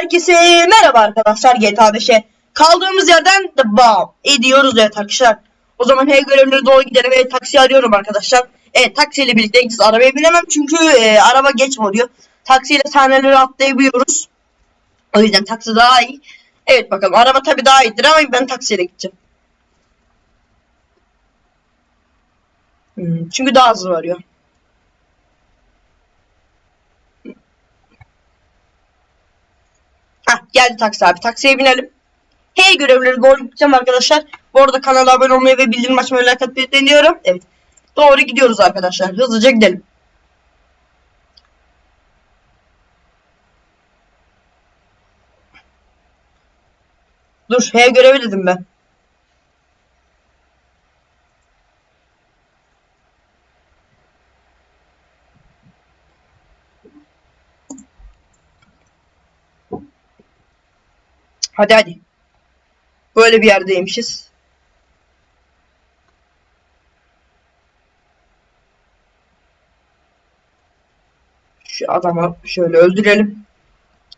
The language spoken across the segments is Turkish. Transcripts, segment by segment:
Herkese merhaba arkadaşlar GTA 5'e kaldığımız yerden devam ediyoruz evet arkadaşlar. O zaman her görevlere doğru gidelim ve taksi arıyorum arkadaşlar. Evet taksiyle birlikte gideceğiz. Arabaya binemem çünkü e, araba geç oluyor. Taksiyle sahneleri atlayabiliyoruz. O yüzden taksi daha iyi. Evet bakalım araba tabii daha iyidir ama ben taksiyle gideceğim. Hmm, çünkü daha hızlı varıyor. Geldi taksi abi. Taksiye binelim. Hey görevleri doğru gideceğim arkadaşlar. Bu arada kanala abone olmayı ve bildirim açmayı like atmayı deniyorum. Evet. Doğru gidiyoruz arkadaşlar. Hızlıca gidelim. Dur. Hey görevi dedim ben. Hadi hadi. Böyle bir yerdeymişiz. Şu adamı şöyle öldürelim.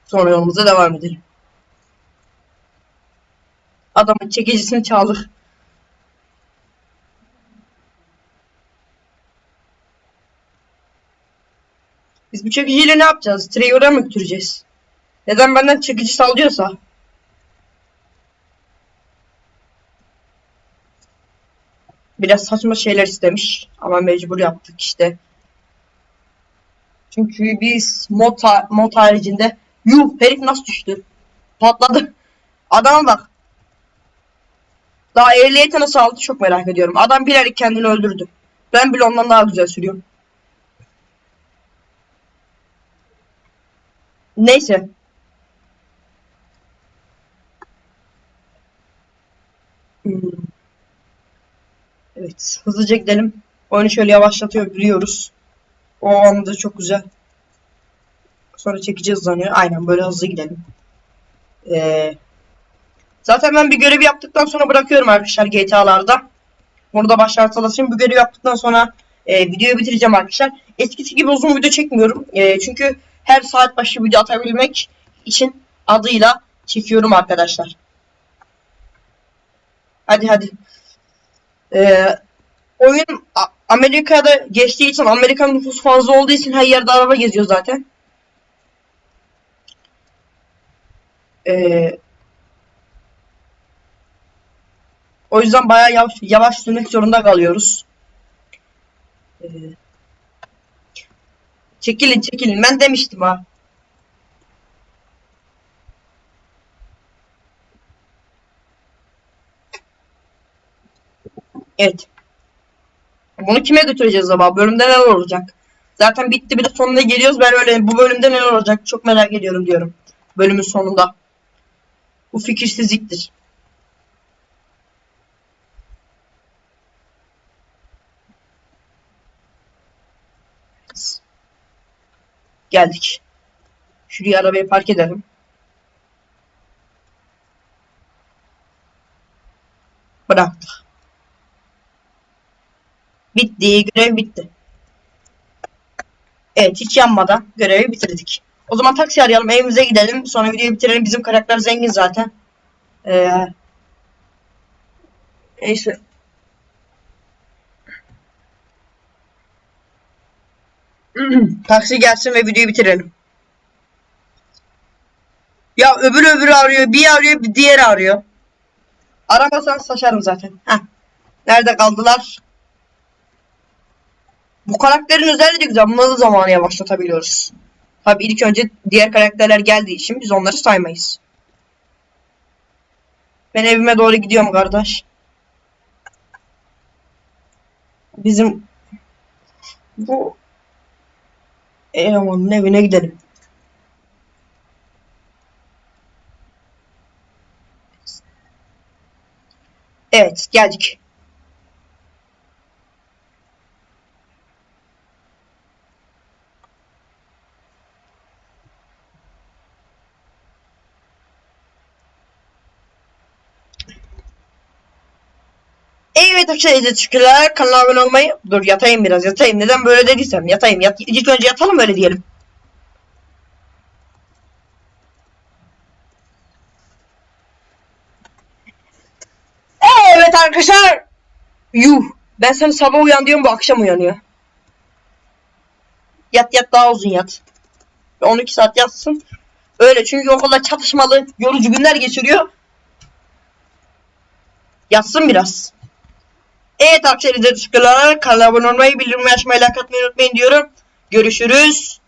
Sonra yolumuza devam edelim. Adamın çekicisini çaldık. Biz bu çekiciyle ne yapacağız? Trevor'a mı götüreceğiz? Neden benden çekici sallıyorsa? Biraz saçma şeyler istemiş ama mecbur yaptık işte. Çünkü biz mod, mod haricinde yuh herif nasıl düştü? Patladı. Adama bak. Daha ehliyeti nasıl aldı çok merak ediyorum. Adam bilerek kendini öldürdü. Ben bile ondan daha güzel sürüyorum. Neyse. Hmm. Evet, hızlıca gidelim. Oyunu şöyle yavaşlatıyor biliyoruz. O anda çok güzel. Sonra çekici hızlanıyor. Aynen böyle hızlı gidelim. Ee, zaten ben bir görevi yaptıktan sonra bırakıyorum arkadaşlar GTA'larda. Burada başlatılsın. Bir görevi yaptıktan sonra e, videoyu bitireceğim arkadaşlar. Eskisi gibi uzun video çekmiyorum. E, çünkü her saat başı video atabilmek için adıyla çekiyorum arkadaşlar. Hadi hadi. Ee, oyun Amerika'da geçtiği için Amerikan nüfusu fazla olduğu için her yerde araba geziyor zaten. Ee, o yüzden bayağı yavaş, yavaş sürmek zorunda kalıyoruz. Ee, çekilin çekilin ben demiştim ha. Evet. Bunu kime götüreceğiz acaba? Bölümde neler olacak? Zaten bitti bir de sonuna geliyoruz. Ben öyle bu bölümde neler olacak çok merak ediyorum diyorum. Bölümün sonunda. Bu fikirsizliktir. Geldik. Şuraya arabayı park edelim. Bıraktık. Bitti. Görev bitti. Evet hiç yanmadan görevi bitirdik. O zaman taksi arayalım evimize gidelim. Sonra videoyu bitirelim. Bizim karakter zengin zaten. Ee, neyse. taksi gelsin ve videoyu bitirelim. Ya öbür öbürü arıyor. Bir arıyor bir diğeri arıyor. Aramasan saçarım zaten. Heh. Nerede kaldılar? Bu karakterin özelliği de güzel. Bunları zamanı yavaşlatabiliyoruz. Tabi ilk önce diğer karakterler geldiği için biz onları saymayız. Ben evime doğru gidiyorum kardeş. Bizim bu elemanın evine gidelim. Evet geldik. Evet arkadaşlar teşekkürler. Kanala abone olmayı. Dur yatayım biraz yatayım. Neden böyle dediysem yatayım. Yat, ilk önce yatalım öyle diyelim. Evet arkadaşlar. Yuh. Ben seni sabah uyan diyorum bu akşam uyanıyor. Yat yat daha uzun yat. 12 saat yatsın. Öyle çünkü okulda çatışmalı yorucu günler geçiriyor. Yatsın biraz. Evet arkadaşlar teşekkürler. Kanala abone olmayı, bildirimleri açmayı, like atmayı unutmayın diyorum. Görüşürüz.